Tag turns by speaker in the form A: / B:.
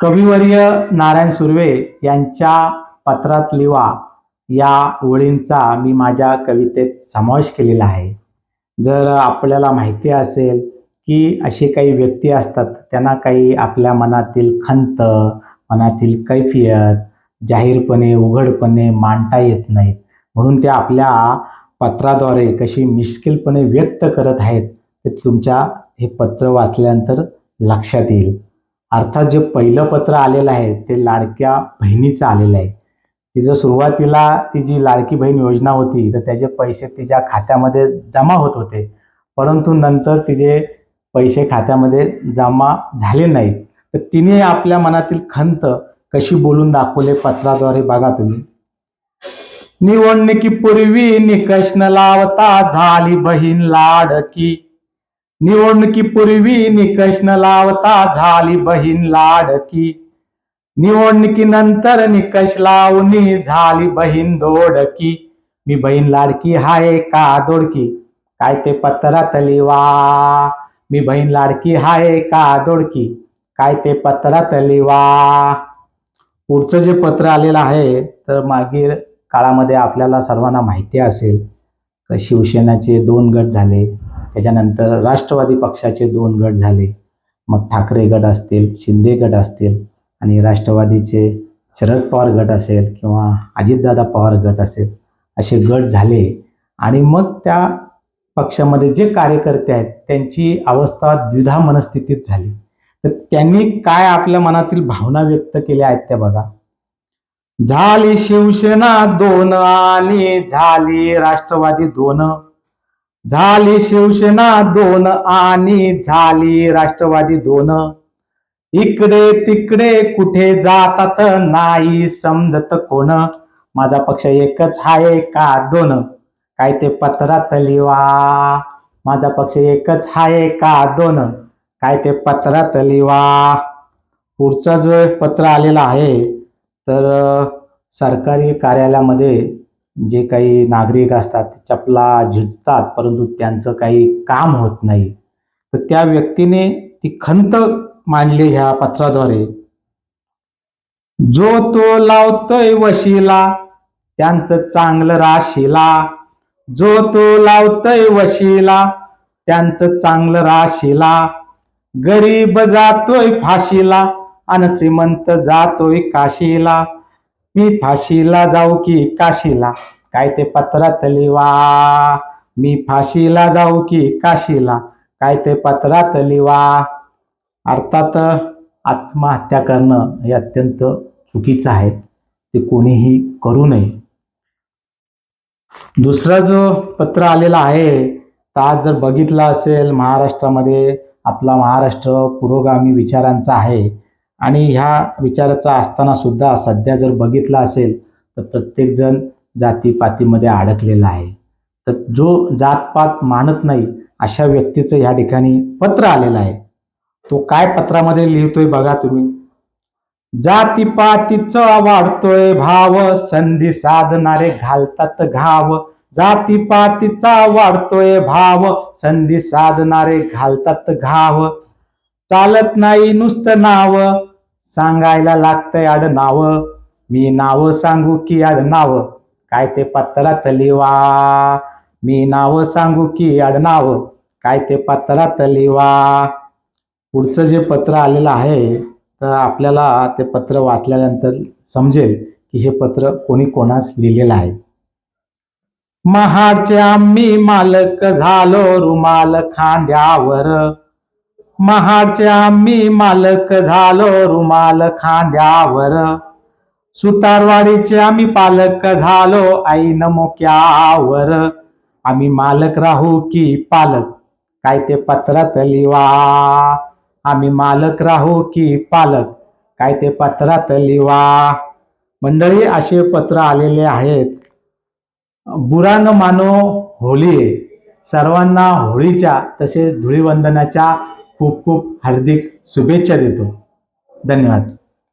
A: कविवर्य नारायण सुर्वे यांच्या पत्रात लिवा. या ओळींचा मी माझ्या कवितेत समावेश केलेला आहे. जर आपल्याला माहिती असेल की असे काही व्यक्ती असतात त्यांना काही आपल्या मनातील खंत मनातील कैफियत जाहीरपणे उघडपणे मांडता येत नाहीत. म्हणून ते आपल्या पत्राद्वारे कशी मिश्किलपणे व्यक्त करत आहेत ते तुमच्या हे पत्र वाचल्यानंतर लक्षात येईल. अर्थात जे पहिलं पत्र आलेलं आहे ते लाडक्या बहिणीचं आलेलं आहे. तिचं सुरुवातीला ती जी लाडकी बहीण योजना होती तर त्याचे पैसे तिच्या खात्यामध्ये जमा होत होते. परंतु नंतर तिचे पैसे खात्यामध्ये जमा झाले नाहीत. तर तिने आपल्या मनातील खंत कशी बोलून दाखवले पत्राद्वारे बघा तुम्ही. निवडणुकीपूर्वी निकष न लावता झाली बहीण लाडकी. निवडणुकीपूर्वी निकष न लावता झाली बहीण लाडकी. निवडणुकीनंतर निकष लावणी झाली बहीण दोडकी. मी बहीण लाडकी हाय का दोडकी? काय ते पत्रात लिवा. मी बहीण लाडकी हाय का दोडकी? काय ते पत्रात लिवा. पुढचं जे पत्र आलेलं आहे तर मागील काळामध्ये आपल्याला सर्वांना माहिती असेल तर शिवसेनाचे दोन गट झाले त्याच्यानंतर राष्ट्रवादी पक्षाचे दोन गट झाले. मग ठाकरे गट असतील शिंदे गट असतील आणि राष्ट्रवादीचे शरद पवार गट असेल किंवा अजितदादा पवार गट असेल असे गट झाले. आणि मग त्या पक्षामध्ये जे कार्यकर्ते आहेत त्यांची अवस्था द्विधा मनस्थितीत झाली. तर त्यांनी काय आपल्या मनातील भावना व्यक्त केल्या आहेत त्या बघा. झाली शिवसेना दोन आणि झाली राष्ट्रवादी दोन. झाली शिवसेना दोन आणि झाली राष्ट्रवादी दोन. इकडे तिकडे कुठे जातात नाही समजत कोण. माझा पक्ष एकच आहे का दोन? काय ते पत्रात लिवा. माझा पक्ष एकच आहे का दोन? काय ते पत्रात लिवा. पुढचा जो पत्र आलेला आहे तर सरकारी कार्यालयामध्ये जे काही नागरिक असतात चपला झिजतात परंतु त्यांचं काही काम होत नाही. तर त्या व्यक्तीने ती खंत मांडली ह्या पत्राद्वारे. जो तो लावतोय वशीला त्यांचं चांगलं राशीला. जो तो लावतोय वशीला त्यांचं चांगलं राशीला. गरीब जातोय फाशीला आणि श्रीमंत जातोय काशीला. मी फाशीला जाऊ की काशीला? काय ते पत्रातली वा मी फाशीला जाऊ की काशीला? काय ते पत्रातली वा अर्थात आत्महत्या करणं हे अत्यंत चुकीचं आहे. ते कोणीही करू नये. दुसरा जो पत्र आलेला आहे तर आज जर बघितलं असेल महाराष्ट्रामध्ये आपला महाराष्ट्र पुरोगामी विचारांचा आहे. आणि ह्या विचाराचा असताना सुद्धा सध्या जर बघितलं असेल तर प्रत्येकजण जातीपातीमध्ये अडकलेला आहे. तर जो जातपात मानत नाही अशा व्यक्तीचं ह्या ठिकाणी पत्र आलेलं आहे. तो काय पत्रामध्ये लिहितोय बघा तुम्ही. जातीपातीचा वाढतोय भाव संधी साधणारे घालतात घाव. जातीपातीचा वाढतोय भाव संधी साधणारे घालतात घाव. चालत नाही नुसतं नाव. सांगायला लागतंय आडनाव मी नाव सांगू की आडनाव काय ते पत्रात लिवा. मी नाव सांगू की आडनाव काय ते पत्रात लिवा. पुढचं जे पत्र आलेलं आहे तर आपल्याला ते पत्र वाचल्यानंतर समजेल की हे पत्र कोणी कोणास लिहिलेलं आहे. महाचे आम्ही मालक झालो रुमाल खांद्यावर. महाडचे आम्ही मालक झालो रुमाल खांद्यावर. सुतारवाडीचे आम्ही पालक झालो आई मोक्यावर. आम्ही मालक राहू की पालक? काय ते पत्रात लिवा. आम्ही मालक राहू की पालक? काय ते पत्रात लिवा. मंडळी असे पत्र आलेले आहेत. बुरान मानो होळी. आहे सर्वांना होळीच्या तसेच धुळीवंदनाच्या खूप खूप हार्दिक शुभेच्छा देतो. धन्यवाद.